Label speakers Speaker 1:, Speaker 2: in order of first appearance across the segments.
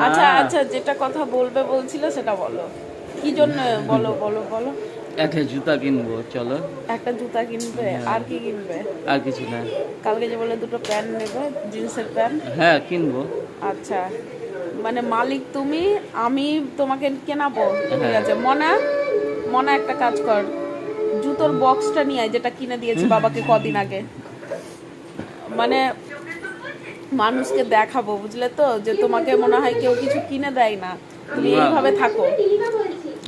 Speaker 1: আচ্ছা আচ্ছা যেটা কথা বলবে বলছিল সেটা বলো। কি জন্য বলো বলো বলো?
Speaker 2: একটা জুতা কিনবো চলো।
Speaker 1: একটা জুতা কিনবে? আর কি কিনবে?
Speaker 2: আর কিছু না।
Speaker 1: কালকে যে বলে দুটো প্যান্ট নেবে জিন্সের প্যান্ট।
Speaker 2: হ্যাঁ কিনবো।
Speaker 1: আচ্ছা। মানে মালিক তুমি আমি তোমাকে কেনাবো। ঠিক
Speaker 2: হ্যাঁ।
Speaker 1: আছে। মনা মনা একটা কাজ কর। জুতোর বক্সটা নিয়ে আয় যেটা কিনে দিয়েছে বাবাকে কদিন আগে। মানে মানুষকে দেখাবো বুঝলে তো? যে তোমাকে মনে হয় কেউ কিছু কিনে দেয় না। তুমি এইভাবে থাকো।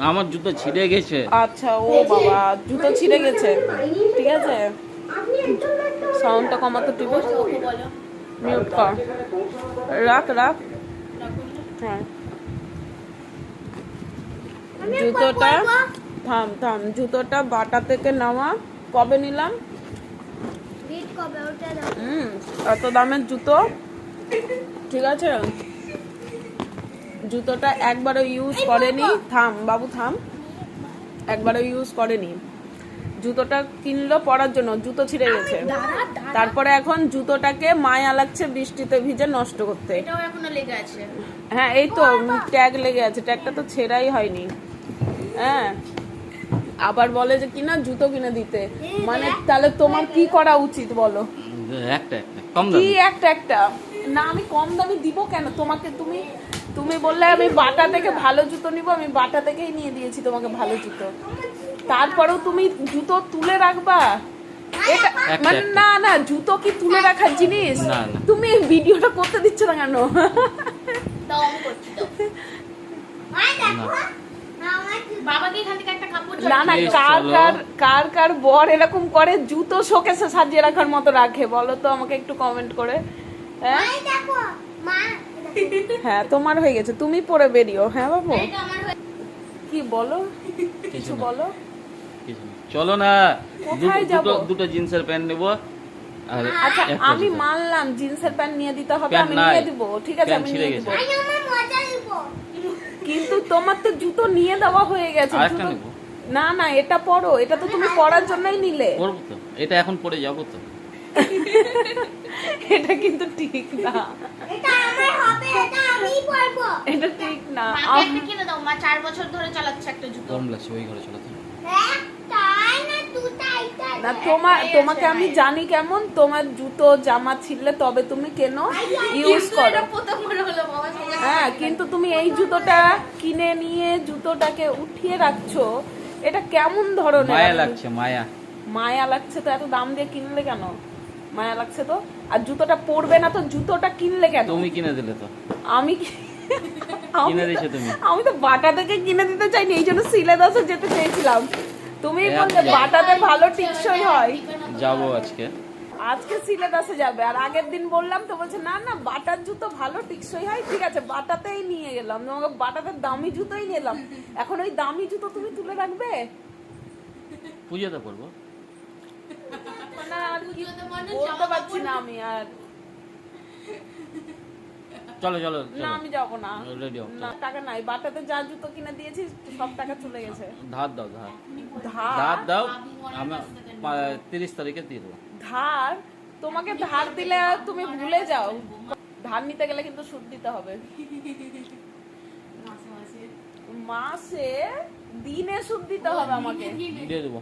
Speaker 2: আমার জুতো ছিঁড়ে গেছে।
Speaker 1: আচ্ছা ও বাবা জুতো ছিঁড়ে গেছে। ঠিক আছে? সাউন্ডটা কমাতো টিপে মিউট কর। রাখ রাখ। হ্যাঁ। জুতোটা থাম থাম। জুতোটা বাটা থেকে নেওয়া। কবে নিলাম? হুম এত দামের জুতো। ঠিক আছে? জুতোটা একবারও ইউজ করেনি। থাম বাবু থাম। একবারও ইউজ করেনি। জুতোটা কিনলো পরার জন্য জুতো ছিঁড়ে গেছে। তারপরে এখন জুতোটাকে মায়া লাগছে বৃষ্টিতে ভিজে নষ্ট করতে।
Speaker 3: এটাও এখনও লেগে আছে।
Speaker 1: হ্যাঁ এই তো ট্যাগ লেগে আছে ট্যাগটা তো ছেঁড়াই হয়নি। হ্যাঁ। আবার বলে যে কিনা জুতো কিনে দিতে। মানে তাহলে তোমার কি করা উচিত বলো?
Speaker 2: একটা একটা কম
Speaker 1: কি একটা একটা? না আমি কম দামি দিব কেন? তোমাকে তুমি তুমি বললে আমি বাটা থেকে ভালো জুতো নিব আমি বাটা থেকেই নিয়ে দিয়েছি তোমাকে ভালো জুতো। তারপরেও তুমি জুতো তুলে রাখবা? এটা মানে না না জুতো কি তুলে রাখার জিনিস। তুমি এই ভিডিওটা করতে দিচ্ছ না কেন? না। না কার কার কার কার বর এরকম করে জুতো শোকেসে সাজিয়ে রাখার মতো রাখে? বলো তো আমাকে একটু কমেন্ট করে। হ্যাঁ? হ্যাঁ তোমার হয়ে গেছে তুমি পরে বেরিও হ্যাঁ বাবু?
Speaker 3: এটা আমার হয়ে-
Speaker 1: কি বলো? কিছু বলো?
Speaker 2: চলো না দুটো- জিন্সের প্যান্ট নেব
Speaker 1: আচ্ছা আমি মানলাম জিন্সের প্যান্ট নিয়ে দিতে হবে আমি নিয়ে দিব ঠিক আছে আমি নিয়ে দিব। কিন্তু তোমার তো জুতো নিয়ে দেওয়া হয়ে গেছে। না না এটা পরো এটা তো তুমি পরার জন্যই নিলে।
Speaker 2: পরবো তো এটা এখন পরে যাব তো।
Speaker 1: এটা কিন্তু ঠিক না। এটা ঠিক না।
Speaker 3: কিনে দাও মা চার বছর ধরে চালাচ্ছে একটা জুতো।
Speaker 2: গরম লাগছে ওই ঘরে চলো তো
Speaker 1: না তোমার তোমাকে আমি জানি কেমন তোমার জুতো জামা ছিললে তবে তুমি কেন ইউজ করো।
Speaker 3: এটা প্রথম মনে হলো বাবা
Speaker 1: হ্যাঁ কিন্তু তুমি এই জুতোটা কিনে নিয়ে জুতোটাকে উঠিয়ে রাখছো এটা কেমন ধরনের?
Speaker 2: মায়া লাগছে মায়া।
Speaker 1: মায়া লাগছে তো এত দাম দিয়ে কিনলে কেন? মায়া লাগছে তো? আর জুতোটা পরবে না তো জুতোটা কিনলে কেন?
Speaker 2: তুমি কিনে দিলে তো।
Speaker 1: আমি আমি
Speaker 2: কিনে
Speaker 1: তো-
Speaker 2: দিয়েছ তুমি।
Speaker 1: আমি তো বাটা থেকে কিনে দিতে চাইনি এই জন্য সিলে দাসে যেতে চেয়েছিলাম। তুমি বললে বাটাতে ভালো টিকসই হয়।
Speaker 2: যাব আজকে।
Speaker 1: আজকে সিলে দাসে যাবে। আর আগের দিন বললাম তো বলছে না না বাটার জুতো ভালো টিকসই হয়। ঠিক আছে বাটাতেই নিয়ে গেলাম। তোমাকে বাটাতে দামি জুতোই নিলাম। এখন ওই দামি জুতো তুমি তুলে রাখবে?
Speaker 2: পুজোতে পরবো
Speaker 1: মানে আর কি
Speaker 3: পুজোতে মানুষ
Speaker 1: বলতে পারছি না আমি আর।
Speaker 2: চলো চলো
Speaker 1: না আমি যাব না।
Speaker 2: রেডি হও।
Speaker 1: না টাকা নাই। বাটাতে যা জুতো কিনে দিয়েছি সব টাকা চলে গেছে।
Speaker 2: ধার দাও দাও আমি তারিখে দিয়ে দেবো।
Speaker 1: ধার? তোমাকে ধার দিলে তুমি ভুলে যাও। ধার নিতে গেলে কিন্তু সুদ দিতে হবে।
Speaker 3: মাসে মাসে।
Speaker 1: মাসে দিনে সুদ দিতে হবে আমাকে।
Speaker 2: দিয়ে দেবো।